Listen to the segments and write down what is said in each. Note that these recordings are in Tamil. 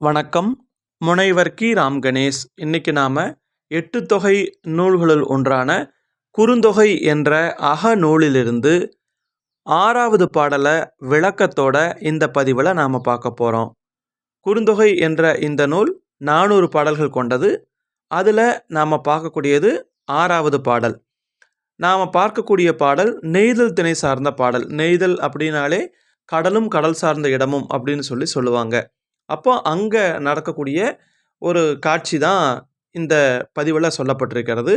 வணக்கம். முனைவர் கி. ராம் கணேஷ். இன்னைக்கு நாம் எட்டு தொகை நூல்களுள் ஒன்றான குறுந்தொகை என்ற அக நூலிலிருந்து ஆறாவது பாடலை விளக்கத்தோட இந்த பதிவில் நாம் பார்க்க போகிறோம் குறுந்தொகை என்ற இந்த நூல் நானூறு பாடல்கள் கொண்டது. அதில் நாம் பார்க்கக்கூடியது ஆறாவது பாடல். நாம் பார்க்கக்கூடிய பாடல் நெய்தல் திணை சார்ந்த பாடல். நெய்தல் அப்படின்னாலே கடலும் கடல் சார்ந்த இடமும் அப்படின்னு சொல்லி சொல்லுவாங்க. அப்போ அங்கே நடக்கக்கூடிய ஒரு காட்சி தான் இந்த பதிவில் சொல்லப்பட்டிருக்கிறது.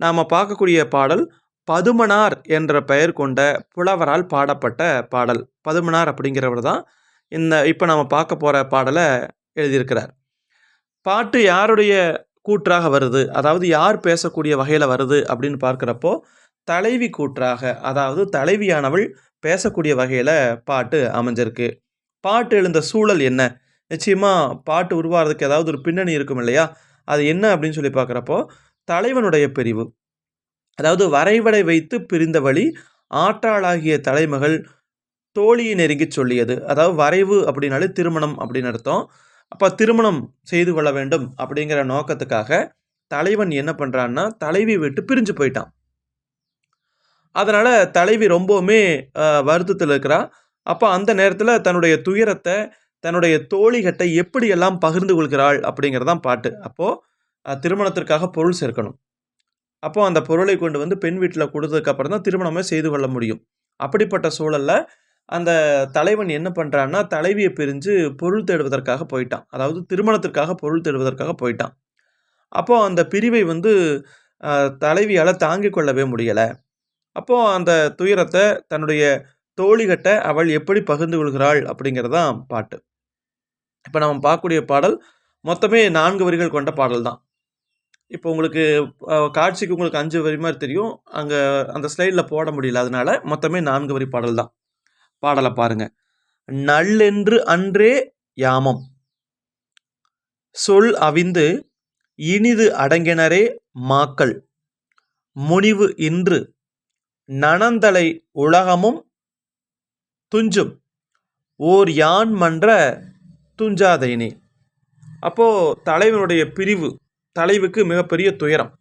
நாம் பார்க்கக்கூடிய பாடல் பதுமனார் என்ற பெயர் கொண்ட புலவரால் பாடப்பட்ட பாடல். பதுமனார் அப்படிங்கிறவர் தான் இந்த இப்போ நாம் பார்க்க போகிற பாடலை எழுதியிருக்கிறார். பாட்டு யாருடைய கூற்றாக வருது? அதாவது யார் பேசக்கூடிய வகையில் வருது அப்படின்னு பார்க்குறப்போ தலைவி கூற்றாக அதாவது தலைவியானவள் பேசக்கூடிய வகையில் பாட்டு அமைஞ்சிருக்கு. பாட்டு எழுந்த சூழல் என்ன? நிச்சயமாக பாட்டு உருவாகிறதுக்கு ஏதாவது ஒரு பின்னணி இருக்கும் இல்லையா? அது என்ன அப்படின்னு சொல்லி பார்க்குறப்போ தலைவனுடைய பிரிவு. அதாவது வரைவடை வைத்து பிரிந்த வழி ஆற்றாளாகிய தலைமகள் தோழியை நெருங்கி சொல்லியது. அதாவது வரைவு அப்படின்னாலே திருமணம் அப்படின்னு அர்த்தம். அப்போ திருமணம் செய்து கொள்ள வேண்டும் அப்படிங்கிற நோக்கத்துக்காக தலைவன் என்ன பண்ணுறான்னா தலைவி விட்டு பிரிஞ்சு போயிட்டான். அதனால் தலைவி ரொம்பவுமே வருத்தத்தில் இருக்கிறா. அப்போ அந்த நேரத்தில் தன்னுடைய துயரத்தை தன்னுடைய தோழிகட்டை எப்படியெல்லாம் பகிர்ந்து கொள்கிறாள் அப்படிங்கிறதான் பாட்டு. அப்போது திருமணத்திற்காக பொருள் சேர்க்கணும். அப்போது அந்த பொருளை கொண்டு வந்து பெண் வீட்டில் கொடுத்ததுக்கப்புறம் தான் திருமணமே செய்து கொள்ள முடியும். அப்படிப்பட்ட சூழலில் அந்த தலைவன் என்ன பண்ணுறான்னா தலைவியை பிரிஞ்சு பொருள் தேடுவதற்காக போயிட்டான். அதாவது திருமணத்திற்காக பொருள் தேடுவதற்காக போயிட்டான். அப்போது அந்த பிரிவை வந்து தலைவியால் தாங்கிக் கொள்ளவே முடியலை. அப்போது அந்த துயரத்தை தன்னுடைய தோழிகட்ட அவள் எப்படி பகிர்ந்து கொள்கிறாள் அப்படிங்கிறதான் பாட்டு. இப்போ நம்ம பார்க்கக்கூடிய பாடல் மொத்தமே நான்கு வரிகள் கொண்ட பாடல் தான் இப்போ உங்களுக்கு காட்சிக்கு உங்களுக்கு அஞ்சு வரி மாதிரி தெரியும். அங்கே அந்த ஸ்லைடில் போட முடியல. அதனால மொத்தமே நான்கு வரி பாடல் தான் பாடலை பாருங்கள் நல்லென்று அன்றே யாமம். சொல் அவிந்து இனிது அடங்கினரே மாக்கள். முனிவு இன்று நனந்தலை உலகமும் துஞ்சும். ஓர் யான் மன்ற துஞ்சாதைனி. அப்போது தலைவனுடைய பிரிவு தலைவுக்கு மிகப்பெரிய துயரம்.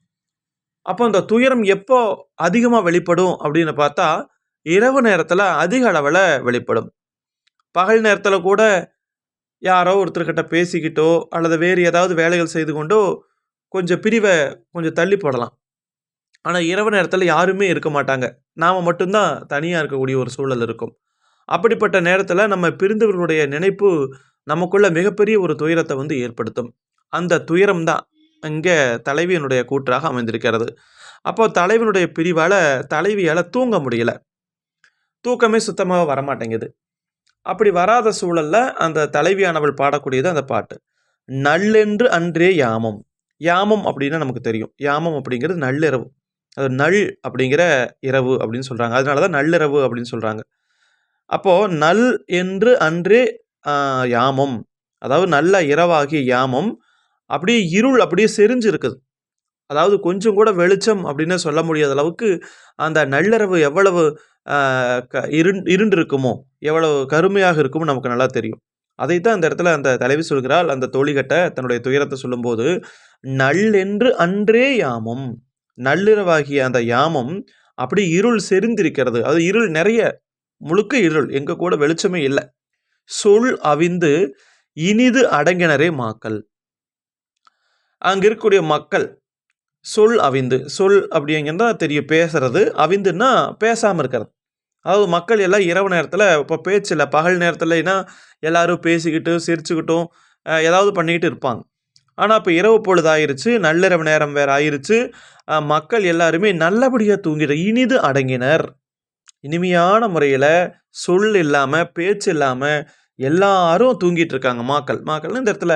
அப்போ அந்த துயரம் எப்போ அதிகமாக வெளிப்படும் அப்படின்னு பார்த்தா இரவு நேரத்தில் அதிக அளவில் வெளிப்படும். பகல் நேரத்தில் கூட யாரோ ஒருத்தர்கிட்ட பேசிக்கிட்டோ அல்லது வேறு ஏதாவது வேலைகள் செய்து கொண்டோ கொஞ்சம் பிரிவை கொஞ்சம் தள்ளி போடலாம். ஆனால் இரவு நேரத்தில் யாருமே இருக்க மாட்டாங்க. நாம் மட்டும்தான் தனியாக இருக்கக்கூடிய ஒரு சூழல் இருக்கும். அப்படிப்பட்ட நேரத்தில் நம்ம பிரிந்தவர்களுடைய நினைப்பு நமக்குள்ள மிகப்பெரிய ஒரு துயரத்தை வந்து ஏற்படுத்தும். அந்த துயரம் தான் இங்கே தலைவியினுடைய கூற்றாக அமைந்திருக்கிறது. அப்போ தலைவனுடைய பிரிவால் தலைவியால் தூங்க முடியல. தூக்கமே சுத்தமாக வரமாட்டேங்குது. அப்படி வராத சூழலில் அந்த தலைவியானவள் பாடக்கூடியது அந்த பாட்டு. நல்லென்று அன்றே யாமம். யாமம் அப்படின்னா நமக்கு தெரியும். யாமம் அப்படிங்கிறது நள்ளிரவு. அது நள் அப்படிங்கிற இரவு அப்படின்னு சொல்கிறாங்க அதனால தான் நள்ளிரவு அப்படின்னு சொல்கிறாங்க அப்போது நல் என்று அன்றே யாமம். அதாவது நல்ல இரவாகிய யாமம். அப்படியே இருள் அப்படியே செறிஞ்சு இருக்குது அதாவது கொஞ்சம் கூட வெளிச்சம் அப்படின்னு சொல்ல முடியாத அளவுக்கு அந்த நள்ளிரவு எவ்வளவு க இருண் இருண்டிருக்குமோ எவ்வளவு கருமையாக இருக்குமோ நமக்கு நல்லா தெரியும். அதைத்தான் அந்த இடத்துல அந்த தலைவி சொல்கிறாள். அந்த தோழிகட்ட தன்னுடைய துயரத்தை சொல்லும்போது நள்ளென்று அன்றே யாமம். நள்ளிரவாகிய அந்த யாமம் அப்படி இருள் செறிந்திருக்கிறது. அது இருள் நிறைய முழுக்க இருள். எங்கள் கூட வெளிச்சமே இல்லை. சொல் அவிந்து இனிது அடங்கினரே மாக்கள். அங்கே இருக்கக்கூடிய மக்கள் சொல் அவிந்து சொல் அப்படிங்கிறதா தெரியும் பேசுறது. அவிந்துன்னா பேசாமல் இருக்கிறது. அதாவது மக்கள் எல்லாம் இரவு நேரத்தில் இப்போ பேச்சில் பகல் நேரத்துலனா எல்லாரும் பேசிக்கிட்டு சிரிச்சுக்கிட்டும் ஏதாவது பண்ணிக்கிட்டு இருப்பாங்க. ஆனால் இப்போ இரவு பொழுது ஆயிடுச்சு நள்ளிரவு நேரம் வேறு ஆயிடுச்சு மக்கள் எல்லாருமே நல்லபடியாக தூங்கிட்டு இனிது அடங்கினர். இனிமையான முறையில் சொல் இல்லாமல் பேச்சு இல்லாமல் எல்லாரும் தூங்கிட்டு இருக்காங்க மாக்கள். மாக்கள் இந்த இடத்துல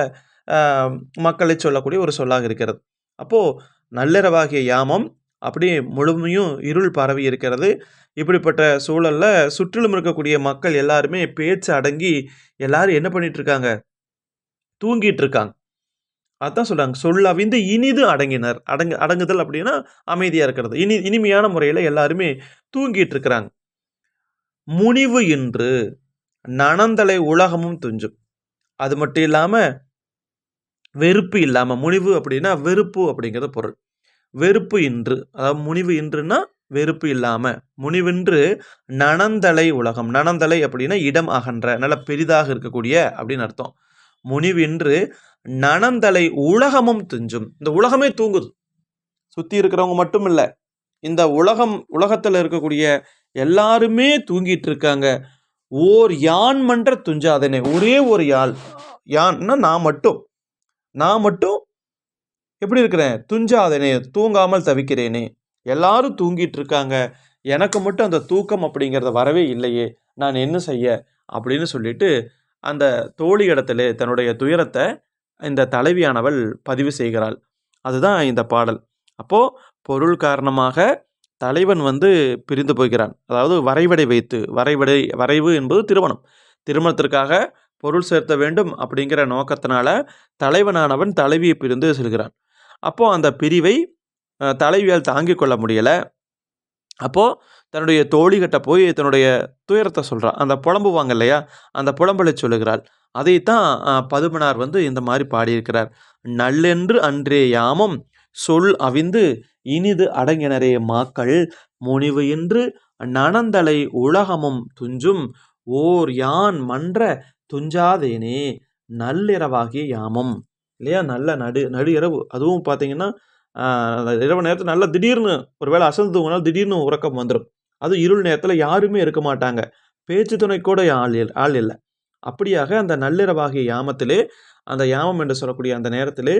மக்களை சொல்லக்கூடிய ஒரு சொல்லாக இருக்கிறது. அப்போது நள்ளிரவாகிய யாமம் அப்படி முழுமையும் இருள் பரவி இருக்கிறது. இப்படிப்பட்ட சூழலில் சுற்றிலும் இருக்கக்கூடிய மக்கள் எல்லாருமே பேச்சு அடங்கி எல்லாரும் என்ன பண்ணிட்டு இருக்காங்க? தூங்கிட்டு இருக்காங்க. அதான் சொல்கிறாங்க சொல் அவிந்து இனிது அடங்கினர். அடங்கு அடங்குதல் அப்படின்னா அமைதியாக இருக்கிறது. இனி இனிமையான முறையில் எல்லாருமே தூங்கிட்டு இருக்கிறாங்க. முனிவு இன்று நனந்தலை உலகமும் துஞ்சும். அது மட்டும் இல்லாமல் வெறுப்பு இல்லாமல் முனிவு அப்படின்னா வெறுப்பு அப்படிங்கிற பொருள். வெறுப்பு இன்று அதாவது முனிவு இன்றுன்னா வெறுப்பு இல்லாமல் முனிவின்று நனந்தலை உலகம் நனந்தலை அப்படின்னா இடம் அகன்ற நல்ல பெரிதாக இருக்கக்கூடிய அப்படின்னு அர்த்தம். முனிவின்று நனந்தலை உலகமும் துஞ்சும். இந்த உலகமே தூங்குது. சுற்றி இருக்கிறவங்க மட்டும் இல்லை இந்த உலகம் உலகத்தில் இருக்கக்கூடிய எல்லாருமே தூங்கிட்டு இருக்காங்க ஓர் யான் மன்ற துஞ்சாதனே. ஒரே ஒரு யாழ் யான்னா நான் மட்டும். நான் மட்டும் எப்படி இருக்கிறேன்? துஞ்சாதனே. தூங்காமல் தவிக்கிறேனே. எல்லாரும் தூங்கிட்டு இருக்காங்க எனக்கு மட்டும் அந்த தூக்கம் அப்படிங்கிறத வரவே இல்லையே. நான் என்ன செய்ய? அப்படின்னு சொல்லிட்டு அந்த தோழி இடத்துல தன்னுடைய துயரத்தை இந்த தலைவியானவள் பதிவு செய்கிறாள். அதுதான் இந்த பாடல். அப்போது பொருள் காரணமாக தலைவன் வந்து பிரிந்து போகிறான். அதாவது வரைவடை வைத்து வரைவடை வரைவு என்பது திருமணம். திருமணத்திற்காக பொருள் சேர்த்த வேண்டும் அப்படிங்கிற நோக்கத்தினால தலைவனானவன் தலைவியை பிரிந்து செல்கிறான். அப்போது அந்த பிரிவை தலைவியால் தாங்கிக் கொள்ள முடியலை. அப்போது தன்னுடைய தோழிகிட்ட போய் தன்னுடைய துயரத்தை சொல்கிறான் அந்த புலம்புவாங்க இல்லையா? அந்த புலம்பலை சொல்லுகிறாள். அதைத்தான் பதுமனார் வந்து இந்த மாதிரி பாடியிருக்கிறார். நல்லென்று அன்றே யாமம் சொல் அவிந்து இனிது அடங்கினரே மாக்கள் முனிவு என்று நனந்தலை உலகமும் துஞ்சும் ஓர் யான் மன்ற துஞ்சாதேனே நள்ளிரவாகிய யாமம். இல்லையா? நல்ல நடு நடு இரவு. அதுவும் பார்த்தீங்கன்னா இரவு நேரத்தில் நல்லா திடீர்னு ஒரு வேளை அசந்து தூங்கினால் திடீர்னு உறக்கம் வந்துடும் அதுவும் இருள் நேரத்தில் யாருமே இருக்க மாட்டாங்க. பேச்சு துணை கூட ஆள் ஆள் இல்லை. அப்படியாக அந்த நள்ளிரவாகிய யாமத்திலே அந்த யாமம் என்று சொல்லக்கூடிய அந்த நேரத்தில்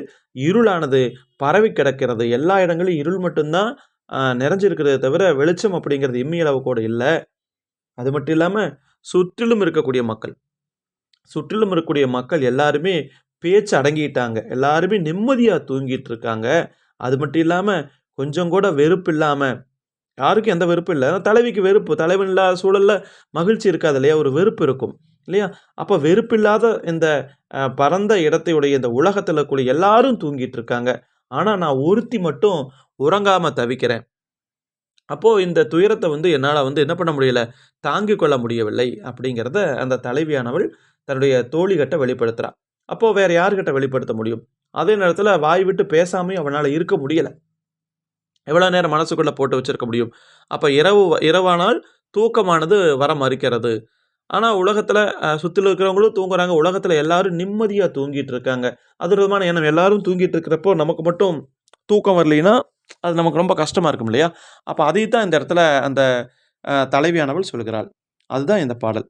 இருளானது பரவி கிடக்கிறது. எல்லா இடங்களிலும் இருள் மட்டும்தான் நிறைஞ்சிருக்கிறத தவிர வெளிச்சம் அப்படிங்கிறது இம்மியளவு கூட இல்லை. அது மட்டும் இல்லாமல் சுற்றிலும் இருக்கக்கூடிய மக்கள் சுற்றிலும் இருக்கக்கூடிய மக்கள் எல்லாருமே பேச்சு அடங்கிட்டாங்க. எல்லாருமே நிம்மதியாக தூங்கிட்டு இருக்காங்க அது மட்டும் இல்லாமல் கொஞ்சம் கூட வெறுப்பு இல்லாமல் யாருக்கும் எந்த வெறுப்பும் இல்லை. தலைவிக்கு வெறுப்பு தலைவன் இல்லாத சூழலில் மகிழ்ச்சி இருக்காது இல்லையா? ஒரு வெறுப்பு இருக்கும். இல்லையா? அப்போ வெறுப்பில்லாத இந்த பரந்த இடத்தையுடைய இந்த உலகத்தில் இருக்கக்கூடிய எல்லாரும் தூங்கிட்டு இருக்காங்க. ஆனால் நான் ஒருத்தி மட்டும் உறங்காமல் தவிக்கிறேன். அப்போது இந்த துயரத்தை வந்து என்னால் வந்து என்ன பண்ண முடியல? தாங்கிக் கொள்ள முடியவில்லை அப்படிங்கிறத அந்த தலைவியானவள் தன்னுடைய தோழிகிட்ட வெளிப்படுத்துகிறாள் அப்போது வேறு யார்கிட்ட வெளிப்படுத்த முடியும்? அதே நேரத்தில் வாய் விட்டு பேசாமையும் அவனால் இருக்க முடியலை. எவ்வளோ நேரம் மனசுக்குள்ளே போட்டு வச்சுருக்க முடியும்? அப்போ இரவு இரவானால் தூக்கமானது வர மறுக்கிறது. ஆனால் உலகத்தில் சுற்றில இருக்கிறவங்களும் தூங்குறாங்க. உலகத்தில் எல்லாரும் நிம்மதியாக தூங்கிட்டு இருக்காங்க. அது விதமான எண்ணம். எல்லாரும் தூங்கிட்டு இருக்கிறப்போ நமக்கு மட்டும் தூக்கம் வரலைன்னா அது நமக்கு ரொம்ப கஷ்டமாக இருக்கும் இல்லையா? அப்போ அதை தான் இந்த இடத்துல அந்த தலைவியானவள் சொல்கிறாள். அதுதான் இந்த பாடல்.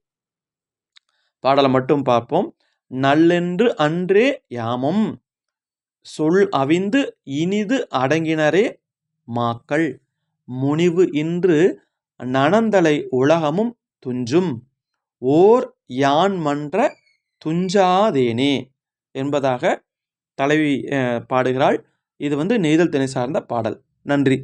பாடலை மட்டும் பார்ப்போம். நல்லென்று அன்றே யாமம் சொல் அவிந்து இனிது அடங்கினரே மாக்கள். முனிவு இன்று நனந்தலை உலகமும் துஞ்சும். ஓர் யான் மன்ற துஞ்சாதேனே என்பதாக தலைவி பாடுகிறாள். இது வந்து நெய்தல் திணை சார்ந்த பாடல். நன்றி.